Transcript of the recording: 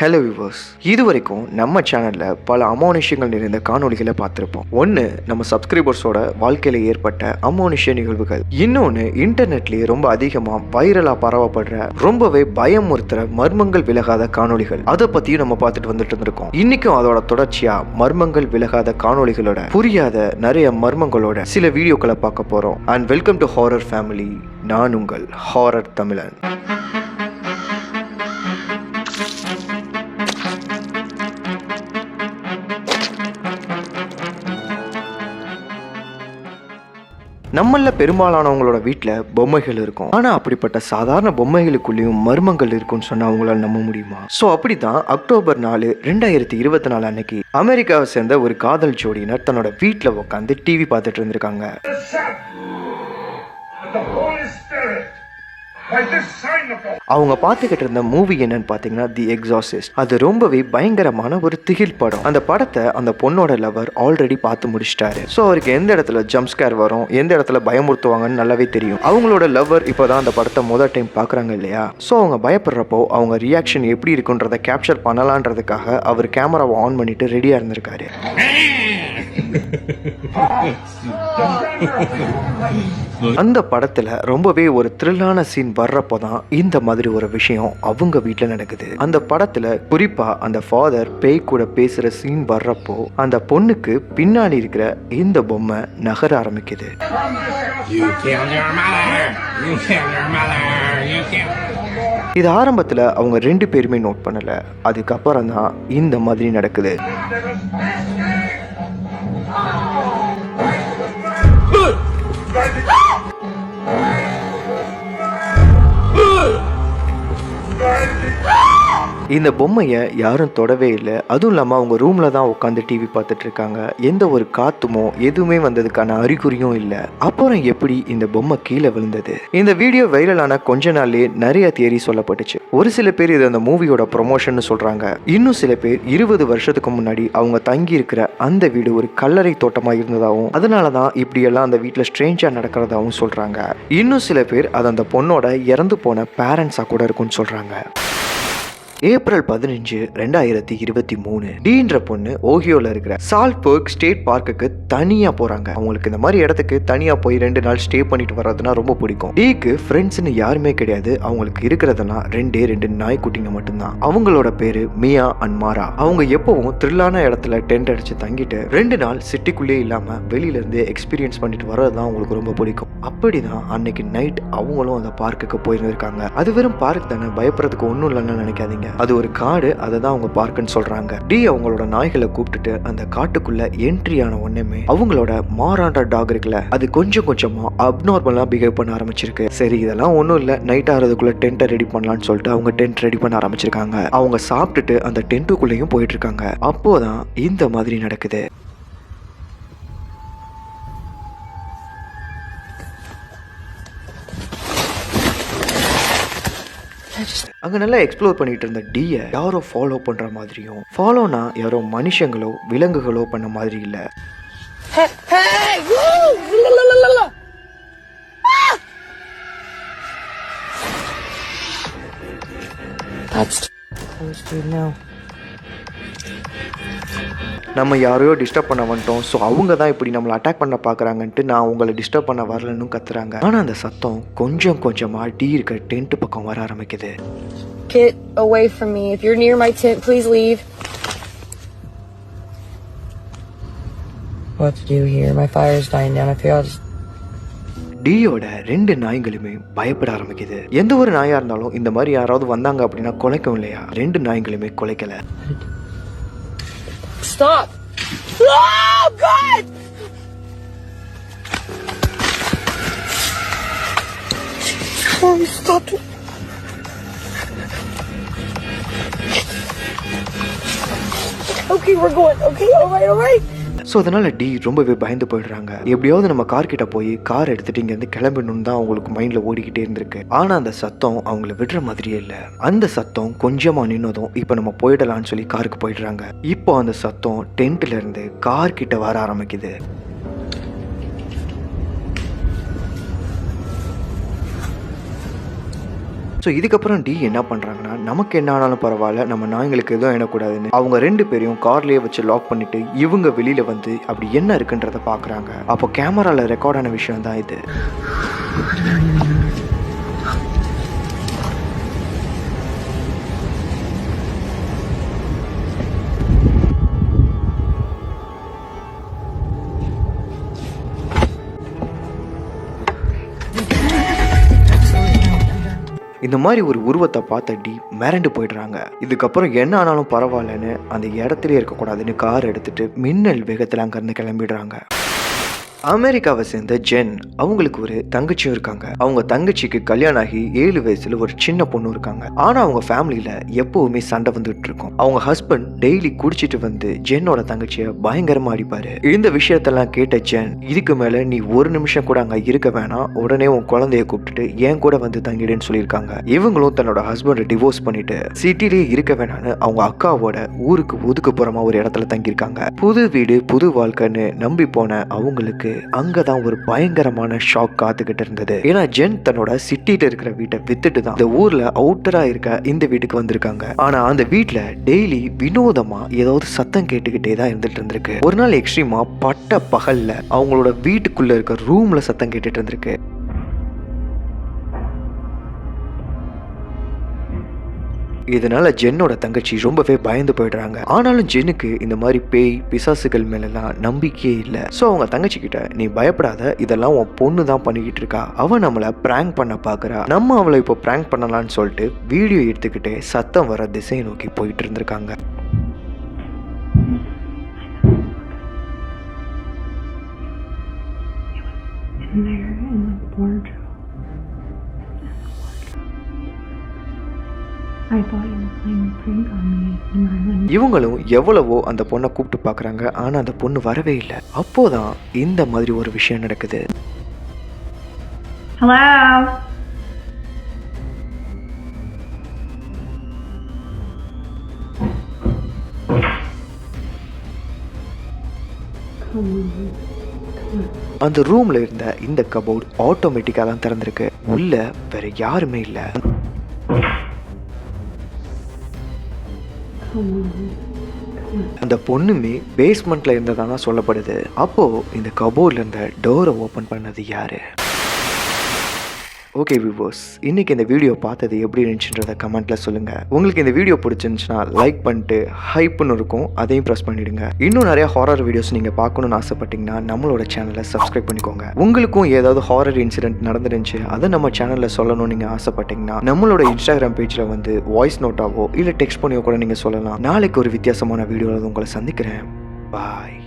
Hello viewers இது வரைக்கும் நம்ம சேனலில் பல அமானுஷ்யங்கள் நிறைந்த காணொளிகளை பார்த்துருப்போம். ஒன்று நம்ம சப்ஸ்கிரைபர்ஸோட வாழ்க்கையில் ஏற்பட்ட அமானுஷ்ய நிகழ்வுகள். இன்னொன்று இன்டர்நெட்லேயே ரொம்ப அதிகமாக வைரலாக பரவப்படுற ரொம்பவே பயமுறுத்துகிற மர்மங்கள் விலகாத காணொளிகள். அதை பற்றியும் நம்ம பார்த்துட்டு வந்துட்டு இருந்திருக்கோம். இன்றைக்கும் அதோட தொடர்ச்சியாக மர்மங்கள் விலகாத காணொளிகளோட புரியாத நிறைய மர்மங்களோட சில வீடியோக்களை பார்க்க போகிறோம் and welcome to horror family நான் உங்கள் ஹாரர் தமிழன். நம்மள பெரும்பாலானவங்களோட வீட்டில் பொம்மைகள் இருக்கும். ஆனால் அப்படிப்பட்ட சாதாரண பொம்மைகளுக்குள்ளேயும் மர்மங்கள் இருக்கும்னு சொன்னால் அவங்களால் நம்ப முடியுமா? ஸோ அப்படி தான் அக்டோபர் நாலு ரெண்டாயிரத்தி இருபத்தி நாலு அன்னைக்கு அமெரிக்காவை சேர்ந்த ஒரு காதல் ஜோடியினர் தன்னோட வீட்டில் உட்காந்து டிவி பார்த்துட்டு இருந்திருக்காங்க. அவங்க பார்த்துக்கிட்டு இருந்த மூவி என்னன்னு பார்த்தீங்கன்னா தி எக்ஸாசிஸ்ட் அது ரொம்பவே பயங்கரமான ஒரு திகில் படம். அந்த படத்தை அந்த பொண்ணோட லவர் ஆல்ரெடி பார்த்து முடிச்சிட்டாரு. ஸோ அவருக்கு எந்த இடத்துல ஜம்ப் ஸ்கேர் வரும் எந்த இடத்துல பயமுறுத்துவாங்கன்னு நல்லாவே தெரியும். அவங்களோட லவர் இப்போ தான் அந்த படத்தை முதல் டைம் பார்க்குறாங்க இல்லையா? ஸோ அவங்க பயப்படுறப்போ அவங்க ரியாக்ஷன் எப்படி இருக்குன்றதை கேப்சர் பண்ணலான்றதுக்காக அவர் கேமராவை ஆன் பண்ணிட்டு ரெடியாக இருந்திருக்காரு. அந்த படத்துல ரொம்பவே ஒரு த்ரில்லான சீன் வர்றப்போ தான் இந்த மாதிரி ஒரு விஷயம் அவங்க வீட்டில் நடக்குது. அந்த படத்துல குறிப்பா அந்த ஃபாதர் பேய் கூட பேசுற சீன் வர்றப்போ அந்த பொண்ணுக்கு பின்னாடி இருக்கிற இந்த பொம்மை நகர ஆரம்பிக்குது. இது ஆரம்பத்துல அவங்க ரெண்டு பேருமே நோட் பண்ணல. அதுக்கப்புறம் தான் இந்த மாதிரி நடக்குது. Good. இந்த பொம்மையை யாரும் தொடவே இல்லை. அதுவும் இல்லாமல் அவங்க ரூமில் தான் உட்காந்து டிவி பார்த்துட்டு இருக்காங்க. எந்த ஒரு காத்துமோ எதுவுமே வந்ததுக்கான அறிகுறியும் இல்லை. அப்புறம் எப்படி இந்த பொம்மை கீழே விழுந்தது? இந்த வீடியோ வைரலான கொஞ்ச நாள்லயே நிறைய தியரி சொல்லப்பட்டுச்சு. ஒரு சில பேர் இது அந்த மூவியோட ப்ரொமோஷன் சொல்கிறாங்க இன்னும் சில பேர் இருபது வருஷத்துக்கு முன்னாடி அவங்க தங்கி இருக்கிற அந்த வீடு ஒரு கல்லறை தோட்டமாக இருந்ததாகவும் அதனால தான் இப்படியெல்லாம் அந்த வீட்டில் ஸ்ட்ரேஞ்சாக நடக்கிறதாகவும் சொல்கிறாங்க இன்னும் சில பேர் அது அந்த பொண்ணோட இறந்து போன பேரண்ட்ஸாக கூட இருக்கும்னு சொல்கிறாங்க ஏப்ரல் பதினஞ்சு ரெண்டாயிரத்தி இருபத்தி மூணு. டீன்ற பொண்ணு ஓஹியோல இருக்கிற சால்ட்பர்க் ஸ்டேட் பார்க்குக்கு தனியா போறாங்க. அவங்களுக்கு இந்த மாதிரி இடத்துக்கு தனியா போய் ரெண்டு நாள் ஸ்டே பண்ணிட்டு வர்றதுனா ரொம்ப பிடிக்கும். டீக்கு ஃப்ரெண்ட்ஸ்னு யாருமே கிடையாது. அவங்களுக்கு இருக்கிறதெல்லாம் ரெண்டே ரெண்டு நாய்க்குட்டிங்க மட்டும்தான். அவங்களோட பேரு மியா அண்ட் மாரா. அவங்க எப்பவும் த்ரில்லான இடத்துல டென்ட் அடிச்சு தங்கிட்டு ரெண்டு நாள் சிட்டிக்குள்ளே இல்லாம வெளியில இருந்து எக்ஸ்பீரியன்ஸ் பண்ணிட்டு வர்றது தான் அவங்களுக்கு ரொம்ப பிடிக்கும். அப்படிதான் அன்னைக்கு நைட் அவங்களும் அந்த பார்க்குக்கு போயிருந்திருக்காங்க. அது வெறும் பார்க் தானே. பயப்படுறதுக்கு ஒன்றும் இல்லைன்னு நினைக்காதீங்க. அது ஒரு காடு அதை தான் அவங்க பார்க்குன்னு சொல்கிறாங்க டி அவங்களோட நாய்களை கூப்பிட்டுட்டு அந்த காட்டுக்குள்ளே என்ட்ரி ஆன உடனே அவங்களோட மாறாண்ட டாக் இருக்குல்ல அது கொஞ்சம் கொஞ்சமாக அப்நார்மலாக பிஹேவ் பண்ண ஆரம்பிச்சிருக்கு. சரி இதெல்லாம் ஒன்றும் இல்லை. நைட் ஆகிறதுக்குள்ளே டென்ட்டை ரெடி பண்ணலாம்னு சொல்லிட்டு அவங்க டென்ட் ரெடி பண்ண ஆரம்பிச்சிருக்காங்க. அவங்க சாப்பிட்டுட்டு அந்த டென்ட்டுக்குள்ளேயும் போயிட்டு இருக்காங்க. அப்போதான் இந்த மாதிரி நடக்குது. அங்க நல்லா எக்ஸ்ப்ளோர் பண்ணிட்டு இருந்த டீயை யாரோ ஃபாலோ பண்ற மாதிரியும் ஃபாலோனா யாரோ மனுஷங்களோ விலங்குகளோ பண்ண மாதிரி இல்ல. நம்ம யாரையோ டிஸ்டர்ப் பண்ண வந்துட்டோம் ஸோ அவங்க தான் இப்படி நம்மளை அட்டாக் பண்ண பார்க்குறாங்கன்ட்டு நான் உங்களை டிஸ்டர்ப் பண்ண வரலன்னு கத்துறாங்க ஆனால் அந்த சத்தம் கொஞ்சம் கொஞ்சமாக டீ இருக்க டென்ட் பக்கம் வர ஆரம்பிக்குது Get away from me. If you're near my tent, please leave. What to do here? My fire's dying down. I figure I'll just. டியோட ரெண்டு நாய்களுமே பயப்பட ஆரம்பிக்குது எந்த ஒரு நாயா இருந்தாலும் இந்த மாதிரி யாராவது வந்தாங்க அப்படின்னா குலைக்கும் இல்லையா ரெண்டு நாய்களுமே குலைக்கல Stop! Oh, God! Oh, stop it. Okay, we're going. Okay, alright, alright. So அதனால் டி ரொம்பவே பயந்து போயிடுறாங்க. எப்படியாவது நம்ம கார் கிட்ட போய் கார் எடுத்துட்டு இங்கேருந்து கிளம்பணும்னு தான் அவங்களுக்கு மைண்டில் ஓடிக்கிட்டே இருந்திருக்கு. ஆனால் அந்த சத்தம் அவங்கள விடுற மாதிரியே இல்லை. அந்த சத்தம் கொஞ்சமாக நின்னதும் இப்போ நம்ம போயிடலாம்னு சொல்லி காருக்கு போயிடுறாங்க. இப்போ அந்த சத்தம் டென்ட்ல இருந்து கார் கிட்ட வர ஆரம்பிக்குது. ஸோ இதுக்கப்புறம் டி என்ன பண்ணுறாங்கன்னா நமக்கு என்ன ஆனாலும் பரவாயில்ல நம்ம நாய்ங்களுக்கு எதுவும் எண்ணக்கூடாதுன்னு அவங்க ரெண்டு பேரையும் கார்லேயே வச்சு லாக் பண்ணிட்டு இவங்க வெளியில் வந்து அப்படி என்ன இருக்குன்றத பார்க்குறாங்க அப்போ கேமராவில் ரெக்கார்டான விஷயம் தான் இது. இந்த மாதிரி ஒரு உருவத்தை பார்த்த டி மிரண்டு போயிடுறாங்க. இதுக்கப்புறம் என்ன ஆனாலும் பரவாயில்லன்னு அந்த இடத்துலயே இருக்கக்கூடாதுன்னு கார் எடுத்துட்டு மின்னல் வேகத்தில் அங்கேருந்து கிளம்பிடுறாங்க. அமெரிக்காவை சேர்ந்த ஜென் அவங்களுக்கு ஒரு தங்கச்சியும் இருக்காங்க. அவங்க தங்கச்சிக்கு கல்யாணம் ஆகி ஏழு வயசுல ஒரு சின்ன பொண்ணு இருக்காங்க. ஆனா அவங்க ஃபேமிலியில எப்பவுமே சண்டை வந்துட்டு இருக்கும். அவங்க ஹஸ்பண்ட் டெய்லி குடிச்சிட்டு வந்து ஜென்னோட தங்கச்சிய பயங்கரமா அடிப்பாரு. இந்த விஷயத்தெல்லாம் கேட்ட ஜென் இதுக்கு மேல நீ ஒரு நிமிஷம் கூட அங்க இருக்க வேணாம். உடனே உன் குழந்தைய கூப்பிட்டுட்டு என் கூட வந்து தங்கிடுன்னு சொல்லியிருக்காங்க. இவங்களும் தன்னோட ஹஸ்பண்டை டிவோர்ஸ் பண்ணிட்டு சிட்டிலேயே இருக்க வேணான்னு அவங்க அக்காவோட ஊருக்கு ஒதுக்குப்புறமா ஒரு இடத்துல தங்கியிருக்காங்க. புது வீடு புது வாழ்க்கைன்னு நம்பி போன அவங்களுக்கு அங்கதான் ஒரு பயங்கரமான ஷாக் காத்துக்கிட்டு இருந்தது. ஏன்னா ஜென் தன்னோட சிட்டில இருக்கிற வீட்டை வித்துட்டு தான் இந்த ஊர்ல அவுட்டரா இருக்க இந்த வீட்டுக்கு வந்திருக்காங்க. ஆனா அந்த வீட்ல டெய்லி வினோதமா ஏதாவது சத்தம் கேட்டுக்கிட்டே தான் இருந்துட்டு இருந்திருக்கு. ஒரு நாள் எக்ஸ்ட்ரீமா பட்ட பகல்ல அவங்களோட வீட்டுக்குள்ள இருக்க ரூம்ல சத்தம் கேட்டுட்டு இருந்திருக்கு. இதனால ஜென்னோட தங்கச்சி ரொம்பவே பயந்து போயிடுறாங்க. ஆனாலும் ஜென்னுக்கு இந்த மாதிரி பேய் பிசாசுகள் மேலெல்லாம் நம்பிக்கையே இல்லை. ஸோ அவங்க தங்கச்சி கிட்ட நீ பயப்படாத இதெல்லாம் உன் பொண்ணு தான் பண்ணிக்கிட்டு இருக்கா. அவ நம்மளை பிராங்க் பண்ண பார்க்குறா நம்ம அவளை இப்போ பிராங்க் பண்ணலாம்னு சொல்லிட்டு வீடியோ எடுத்துக்கிட்டு சத்தம் வர திசையை நோக்கி போயிட்டு இருந்திருக்காங்க. இவங்களும் எவ்வளவோ அந்த பொண்ணை கூப்பிட்டு பார்க்குறாங்க. ஆனால் அந்த பொண்ணு வரவே இல்லை. அப்போதான் இந்த மாதிரி ஒரு விஷயம் நடக்குது? அந்த ரூம்ல இருந்த இந்த கபோர்ட் ஆட்டோமேட்டிக்காக தான் திறந்திருக்கு. உள்ள வேற யாருமே இல்லை. அந்த பொண்ணுமே பேஸ்மெண்ட்ல இருந்ததானா சொல்லப்படுது. அப்போ இந்த கபோர்ட்ல இருந்த டோரை ஓபன் பண்ணது யாரு? ஓகே விவோஸ் இன்றைக்கி இந்த வீடியோ பார்த்தது எப்படி இருந்துச்சுன்றத கமெண்ட்டில் சொல்லுங்கள் உங்களுக்கு இந்த வீடியோ பிடிச்சிருந்துச்சுன்னா லைக் பண்ணிட்டு ஹைப்னு இருக்கும் அதையும் ப்ரெஸ் பண்ணிவிடுங்க இன்னும் நிறைய ஹாரர் வீடியோஸ் நீங்கள் பார்க்கணும்னு ஆசைப்பட்டீங்கன்னா நம்மளோட சேனலை சப்ஸ்கிரைப் பண்ணிக்கோங்க. உங்களுக்கும் ஏதாவது ஹாரர் இன்சிடென்ட் நடந்துருந்துச்சு அதை நம்ம சேனலில் சொல்லணும்னு நீங்கள் ஆசைப்பட்டீங்கன்னா நம்மளோட இன்ஸ்டாகிராம் பேஜில் வந்து வாய்ஸ் நோட்டாவோ இல்லை டெக்ஸ்ட் பண்ணியோ கூட நீங்கள் சொல்லலாம். நாளைக்கு ஒரு வித்தியாசமான வீடியோவில் உங்களை சந்திக்கிறேன். பாய்